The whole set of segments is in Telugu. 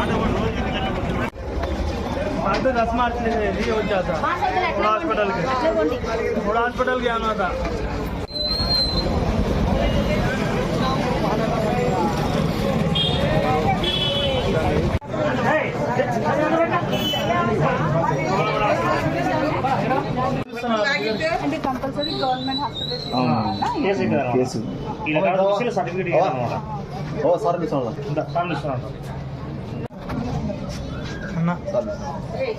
ஆடவன் நோய் పొద్దు దశ మార్చింది దిగి వచ్చేస్తా ఇప్పుడు హాస్పిటల్కి ఇప్పుడు హాస్పిటల్కి ఏమన్నా అంటే కంపల్సరీ గవర్నమెంట్ హాస్పిటల్ సర్టిఫికేట్ ఓ సర్వీస్ ఉందా సర్వీస్ ఉందా అన్న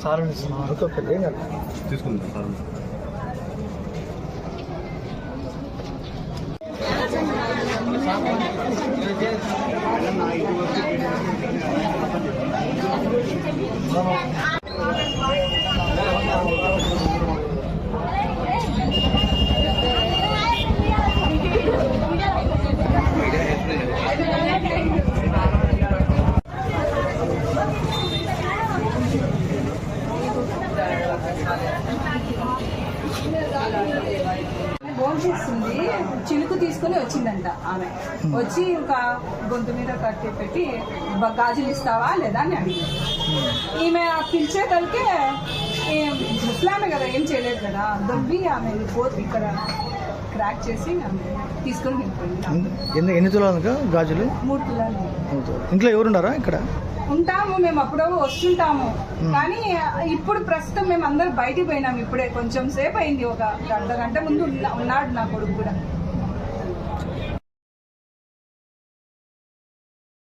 సార్ ఇస్తున్నాను తీసుకుందాం సార్. ఫోన్ చేస్తుంది చిలుకు తీసుకొని వచ్చిందంట ఆమె. వచ్చి ఇంకా గొంతు మీద కట్టి పెట్టి "బ- గాజులు ఇస్తావా లేదా? అని అడిగింది. ఈమె ఆ పిలిచేటల్కే ముస్లామే కదా ఏం చేయలేదు కదా. దొబ్బి ఆమె పోతు ఇక్కడ క్రాక్ చేసి ఆమె తీసుకొని వెళ్ళిపోయింది. ఎన్ని తులాలు గాజులు? మూడు తులాలు. ఇంట్లో ఎవరున్నారా ఇక్కడ? ఉంటాము మేము అప్పుడు వస్తుంటాము. కానీ ఇప్పుడు ప్రస్తుతం మేము అందరు బయటికి పోయినాం ఇప్పుడే. కొంచెం సేపు అయింది ఒక అర్ధ గంట ముందు ఉన్న- ఉన్నాడు నా కొడుకు కూడా.